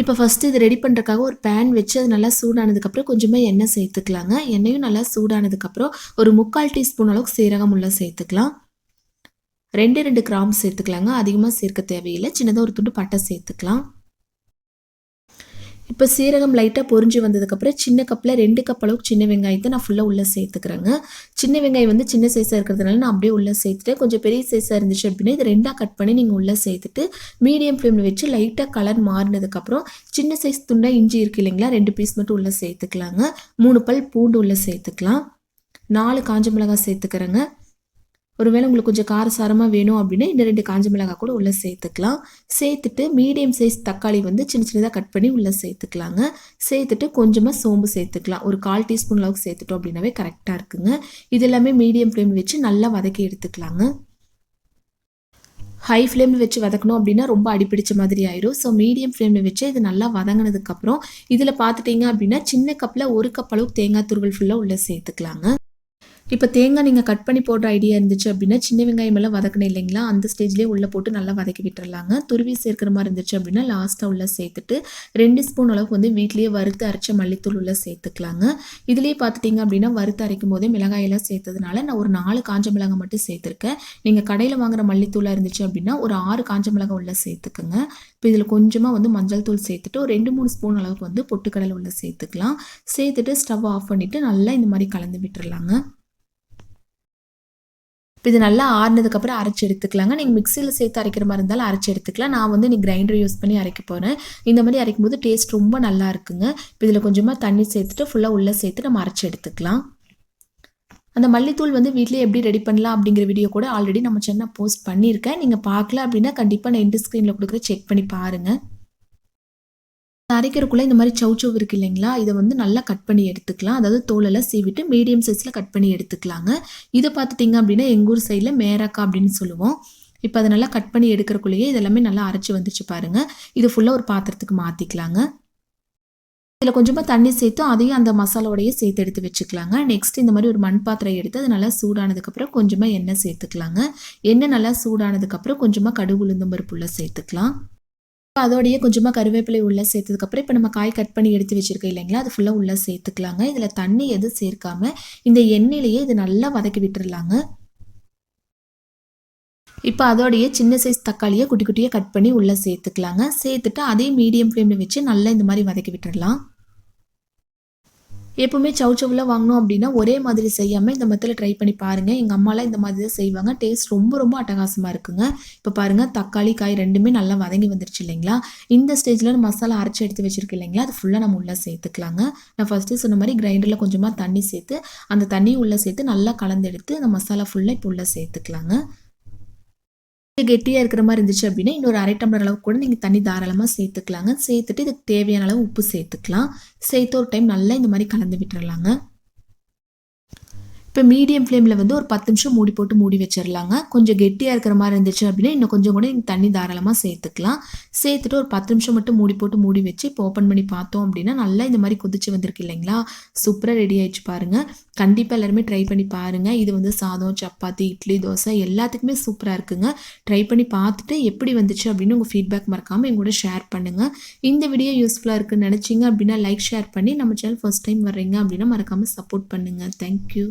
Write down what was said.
இப்போ ஃபஸ்ட்டு இது ரெடி பண்ணுறதுக்காக ஒரு பேன் வச்சு அது நல்லா சூடானதுக்கப்புறம் கொஞ்சமாக எண்ணெய் சேர்த்துக்கலாங்க. எண்ணெயும் நல்லா சூடானதுக்கப்புறம் ஒரு முக்கால் டீஸ்பூன் அளவுக்கு சீரகம் உள்ள சேர்த்துக்கலாம். ரெண்டு ரெண்டு கிராம் சேர்த்துக்கலாங்க. அதிகமாக சேர்க்க தேவையில்லை. சின்னதாக ஒரு துண்டு பட்டை சேர்த்துக்கலாம். இப்போ சீரகம் லைட்டாக பொரிஞ்சு வந்ததுக்கப்புறம் சின்ன கப்பில் ரெண்டு கப் அளவுக்கு சின்ன வெங்காயத்தை நான் ஃபுல்லாக உள்ளே சேர்த்துக்கிறேங்க. சின்ன வெங்காயம் வந்து சின்ன சைஸாக இருக்கிறதுனால நான் அப்படியே உள்ளே சேர்த்துட்டு கொஞ்சம் பெரிய சைஸாக இருந்துச்சு அப்படின்னா இது ரெண்டாக கட் பண்ணி நீங்கள் உள்ளே சேர்த்துட்டு மீடியம் ஃப்ளேமில் வச்சு லைட்டாக கலர் மாறினதுக்கப்புறம் சின்ன சைஸ் துண்டாக இஞ்சி இருக்கு இல்லைங்களா ரெண்டு பீஸ் மட்டும் உள்ளே சேர்த்துக்கலாங்க. மூணு பல் பூண்டு உள்ளே சேர்த்துக்கலாம். நாலு காஞ்ச மிளகாய் சேர்த்துக்கிறேங்க. ஒருவேளை உங்களுக்கு கொஞ்சம் காரசாரமாக வேணும் அப்படின்னா இந்த ரெண்டு காஞ்ச மிளகாய் கூட உள்ளே சேர்த்துக்கலாம். சேர்த்துட்டு மீடியம் சைஸ் தக்காளி வந்து சின்ன சின்னதாக கட் பண்ணி உள்ளே சேர்த்துக்கலாங்க. சேர்த்துட்டு கொஞ்சமாக சோம்பு சேர்த்துக்கலாம். ஒரு கால் டீஸ்பூன் அளவுக்கு சேர்த்துட்டோம் அப்படின்னாவே கரெக்டாக இருக்குங்க. இது எல்லாமே மீடியம் ஃப்ளேம் வச்சு நல்லா வதக்கி எடுத்துக்கலாங்க. ஹை ஃப்ளேமில் வச்சு வதக்கணும் அப்படின்னா ரொம்ப அடிப்பிடிச்ச மாதிரி ஆயிரும். ஸோ மீடியம் ஃப்ளேமில் வச்சு இது நல்லா வதங்கினதுக்கப்புறம் இதில் பார்த்துட்டிங்க அப்படின்னா சின்ன கப்பில் ஒரு கப் அளவுக்கு தேங்காய் துருவல் ஃபுல்லாக உள்ளே சேர்த்துக்கலாங்க. இப்போ தேங்காய் நீங்கள் கட் பண்ணி போடுற ஐடியா இருந்துச்சு அப்படின்னா சின்ன வெங்காயம் எல்லாம் வதக்கணும் இல்லைங்களா? அந்த ஸ்டேஜ்லேயே உள்ளே போட்டு நல்லா வதக்கி விட்டுறலாங்க. துருவி சேர்க்குற மாதிரி இருந்துச்சு அப்படின்னா லாஸ்ட்டாக உள்ளே சேர்த்துட்டு ரெண்டு ஸ்பூன் அளவுக்கு வந்து வீட்லேயே வறுத்து அரைச்ச மல்லித்தூள் உள்ளே சேர்த்துக்கலாங்க. இதுலேயே பார்த்துட்டிங்க அப்படின்னா வறுத்து அரைக்கும் போதே மிளகாயெல்லாம் சேர்த்ததுனால நான் ஒரு நாலு காஞ்ச மிளகாய் மட்டும் சேர்த்துருக்கேன். நீங்கள் கடையில் வாங்குற மல்லித்தூளாக இருந்துச்சு அப்படின்னா ஒரு ஆறு காஞ்ச மிளகாய் உள்ளே சேர்த்துக்குங்க. இப்போ இதில் கொஞ்சமாக வந்து மஞ்சள் தூள் சேர்த்துட்டு ஒரு ரெண்டு மூணு ஸ்பூன் அளவுக்கு வந்து பொட்டுக்கடலை உள்ளே சேர்த்துக்கலாம். சேர்த்துட்டு ஸ்டவ் ஆஃப் பண்ணிவிட்டு நல்லா இந்த மாதிரி கலந்து விட்டுறலாங்க. இப்போ இது நல்லா ஆறுனதுக்கப்புறம் அரைச்சி எடுத்துக்கலாங்க. நீங்கள் மிக்சியில் சேர்த்து அரைக்கிற மாதிரி இருந்தாலும் அரைச்சி எடுத்துக்கலாம். நான் வந்து நீ கிரைண்டர் யூஸ் பண்ணி அரைக்க போகிறேன் இந்த மாதிரி அரைக்கும் போது டேஸ்ட் ரொம்ப நல்லா இருக்குங்க. இப்போ இதில் கொஞ்சமாக தண்ணி சேர்த்துட்டு ஃபுல்லாக உள்ளே சேர்த்து நம்ம அரைச்சி எடுத்துக்கலாம். அந்த மல்லித்தூள் வந்து வீட்லேயே எப்படி ரெடி பண்ணலாம் அப்படிங்கிற வீடியோ கூட ஆல்ரெடி நம்ம சென்னை போஸ்ட் பண்ணியிருக்கேன். நீங்கள் பார்க்கல அப்படின்னா கண்டிப்பாக நான் எண்டு ஸ்க்ரீனில் கொடுக்குற செக் பண்ணி பாருங்கள் அரைக்கிறக்குள்ளே இந்த மாதிரி சவு இருக்குது இல்லைங்களா? இதை வந்து நல்லா கட் பண்ணி எடுத்துக்கலாம். அதாவது தோலெல்லாம் சீவிட்டு மீடியம் சைஸில் கட் பண்ணி எடுத்துக்கலாங்க. இதை பார்த்துட்டிங்க அப்படின்னா எங்கள் ஊர் சைடில் மேராக்கா அப்படின்னு சொல்லுவோம். இப்போ அதை நல்லா கட் பண்ணி எடுக்கிறக்குள்ளேயே இதெல்லாமே நல்லா அரைச்சி வந்துச்சு பாருங்கள் இது ஃபுல்லாக ஒரு பாத்திரத்துக்கு மாற்றிக்கலாங்க இதில் கொஞ்சமாக தண்ணி சேர்த்து அதையும் அந்த மசாலாவோடையே சேர்த்து எடுத்து வச்சுக்கலாங்க. நெக்ஸ்ட் இந்த மாதிரி ஒரு மண் பாத்திரம் எடுத்து அது நல்லா சூடானதுக்கப்புறம் கொஞ்சமாக எண்ணெய் சேர்த்துக்கலாங்க. எண்ணெய் நல்லா சூடானதுக்கப்புறம் கொஞ்சமாக கடுகு உளுந்தம்பருப்புள்ள சேர்த்துக்கலாம். அதோடையே கொஞ்சமாக கருவேப்பிலை உள்ளே சேர்த்ததுக்கப்புறம் இப்போ நம்ம காய் கட் பண்ணி எடுத்து வச்சுருக்கோம் இல்லைங்களா? அது ஃபுல்லாக உள்ளே சேர்த்துக்கலாங்க. இதில் தண்ணி எதுவும் சேர்க்காம இந்த எண்ணெயிலேயே இது நல்லா வதக்கி விட்டுறலாங்க. இப்போ அதோடைய சின்ன சைஸ் தக்காளியை குட்டி குட்டியாக கட் பண்ணி உள்ளே சேர்த்துக்கலாங்க. சேர்த்துட்டு அதே மீடியம் ஃப்ளேமில் வச்சு நல்லா இந்த மாதிரி வதக்கி விட்டுடலாம் எப்போவுமே சவுச்சவில் வாங்கினோம் அப்படின்னா ஒரே மாதிரி செய்யாமல் இந்த மத்தில் ட்ரை பண்ணி பாருங்கள் எங்கள் அம்மாலாம் இந்த மாதிரி தான் செய்வாங்க. டேஸ்ட் ரொம்ப ரொம்ப அட்டகாசமாக இருக்குங்க. இப்போ பாருங்கள் தக்காளி காய் ரெண்டுமே நல்லா வதங்கி வந்துருச்சு இல்லைங்களா? இந்த ஸ்டேஜில் மசாலா அரைச்சி எடுத்து வச்சுருக்கு இல்லைங்களா? அது ஃபுல்லாக நம்ம உள்ளே சேர்த்துக்கலாங்க. நான் ஃபஸ்ட்டு சொன்ன மாதிரி கிரைண்டரில் கொஞ்சமாக தண்ணி சேர்த்து அந்த தண்ணி உள்ளே சேர்த்து நல்லா கலந்து எடுத்து அந்த மசாலா ஃபுல்லாக இப்போ உள்ளே சேர்த்துக்கலாங்க. கெட்டியாக இருக்கிற மாதிரி இருந்துச்சு அப்படின்னா இன்னொரு அரை டம்ளர் அளவுக்கு கூட நீங்கள் தண்ணி தாராளமாக சேர்த்துக்கலாங்க. சேர்த்துட்டு இதுக்கு தேவையான அளவு உப்பு சேர்த்துக்கலாம். சேர்த்து ஒரு டைம் நல்லா இந்த மாதிரி கலந்து விட்டுறலாங்க. இப்போ மீடியம் ஃப்ளேமில் வந்து ஒரு பத்து நிமிஷம் மூடி போட்டு மூடி வச்சிடலாங்க கொஞ்சம் கெட்டியாக இருக்கிற மாதிரி இருந்துச்சு அப்படின்னா இன்னும் கொஞ்சம் கூட நீங்கள் தண்ணி தாராளமாக சேர்த்துக்கலாம். சேர்த்துட்டு ஒரு பத்து நிமிஷம் மட்டும் மூடி போட்டு மூடி வச்சு இப்போ ஓப்பன் பண்ணி பார்த்தோம் அப்படின்னா நல்லா இந்த மாதிரி கொதிச்சு வந்திருக்கு இல்லைங்களா? சூப்பராக ரெடி ஆயிடுச்சு பாருங்கள் கண்டிப்பாக எல்லாருமே ட்ரை பண்ணி பாருங்கள் இது வந்து சாதம் சப்பாத்தி இட்லி தோசை எல்லாத்துக்குமே சூப்பராக இருக்குங்க. ட்ரை பண்ணி பார்த்துட்டு எப்படி வந்துச்சு அப்படின்னு உங்கள் ஃபீட்பேக் மறக்காமல் எங்கூட ஷேர் பண்ணுங்கள் இந்த வீடியோ யூஸ்ஃபுல்லாக இருக்குன்னு நினச்சிங்க அப்படின்னா லைக் ஷேர் பண்ணி நம்ம சேனல் ஃபஸ்ட் டைம் வர்றீங்க அப்படின்னா மறக்காமல் சப்போர்ட் பண்ணுங்கள் தேங்க்யூ